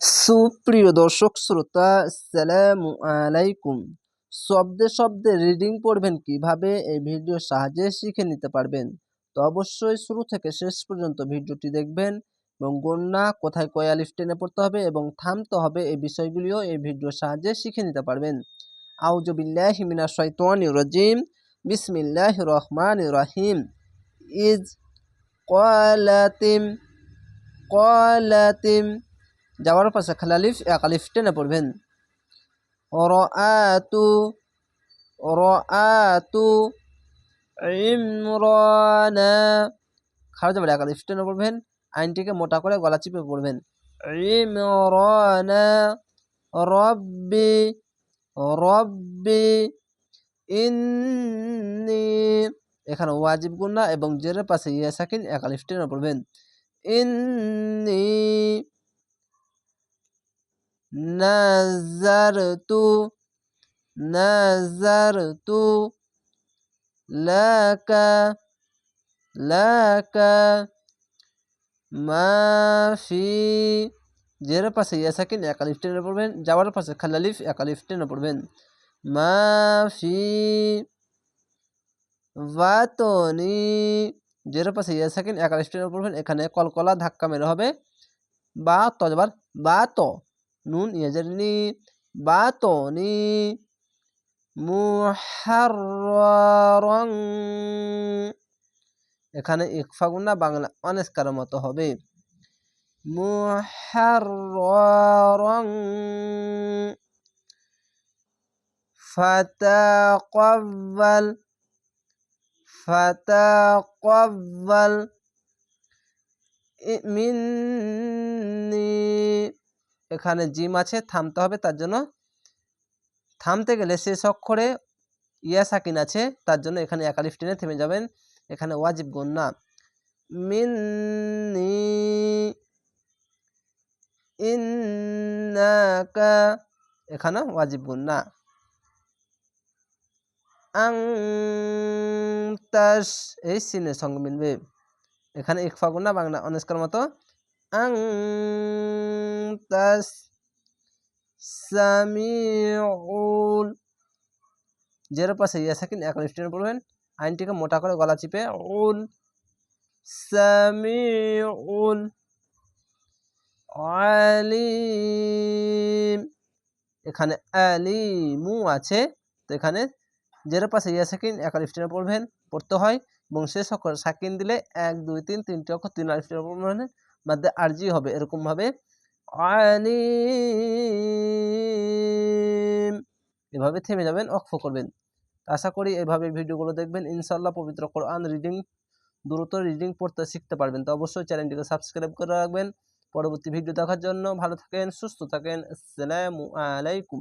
সুপ্রিয় দর্শক, শ্রোতা আসসালামু আলাইকুম। শব্দে শব্দে রিডিং পড়বেন কীভাবে? এই ভিডিওর সাহায্যে শিখে নিতে পারবেন। তো অবশ্যই শুরু থেকে শেষ পর্যন্ত ভিডিওটি দেখবেন এবং গন্যা কোথায় কয়া লিফ টেনে পড়তে হবে এবং থামতে হবে এই বিষয়গুলিও এই ভিডিওর সাহায্যে শিখে নিতে পারবেন। আউজবিল্লাহ মিনা শৈতান রাজিম। বিসমিল্লাহ রহমান রহিম। ইজ কলাতিম কলাতিম যাওয়ার পাশে খালালিফ এক আলিফ টেনে পড়বেন। রআতু রআতু ইমরানা। খারাপ যাবে এক আলিফ টেনে পড়বেন, আইনটিকে মোটা করে গলা চিপে পড়বেন। ইমরানা, রব্বি রব্বি, ইন্নি। এখানে ওয়াজিব গুন্না এবং জেরের পাশে ইয়া সাকিন, এক আলিফ টেনে পড়বেন। ইন্নি। নাজারতু নাজারতু লাকা লাকা মাফি জেরের পাশে ইয়া সাকিন এক আলিফ টেনে পড়বেন যাওয়ার পাশে খালালিফ এক আলিফ টেনে পড়বেন মাফি বাতনি জেরের পাশে ইয়া সাকিন এক আলিফ টেনে পড়বেন এখানে কলকলা ধাক্কা মেরে হবে বা তজবার বা তো নুন ইয়াজারিনি বাতনি মুহাররং এখানে ইকফা গুন্না বাংলা অনেস্কার মতো হবে। মুহাররং ফাতাকাব্বাল ফাতাকাব্বাল মিন্নি এখানে জিম আছে, থামতে হবে, তার জন্য থামতে গেলে শেষ অক্ষরে ইয়া সাকিন আছে, তার জন্য এখানে একালিফ টেনে থেমে যাবেন, এখানে ওয়াজিব গন্না। মিন্নি ইন্নাকা এখানে ওয়াজিব গন্না। আং এই সিনের সঙ্গে মিলবে। এখানে ইকফা গুন্না, বাংলা অনেস্কার মতো। আংতাস সামিউল জের পাশে ইয়া সাকিন এখন স্টেন পড়বেন, আইনটিকে মোটা করে গলা চিপে উল সামিউল আলিম, এখানে আলিমু আছে, তো এখানে জের পাশে ইয়া সাকিন আলিফ টেনে পড়বেন, পড়তে হয়, এবং শেষ অক্ষর সাকিন দিলে এক, দুই, তিন, তিনটি অক্ষর তিন আলিফ পড়বেন মাদ্দে আরজি হবে, এরকমভাবে আলিম। এভাবে থেমে যাবেন অক্ষ করবেন। আশা করি এভাবে ভিডিওগুলো দেখবেন। ইনশাল্লাহ পবিত্র কোরআন রিডিং দ্রুত রিডিং পড়তে শিখতে পারবেন। তো অবশ্যই চ্যানেলটিকে সাবস্ক্রাইব করে রাখবেন। পরবর্তী ভিডিও দেখার জন্য ভালো থাকেন, সুস্থ থাকেন। আসসালামু আলাইকুম।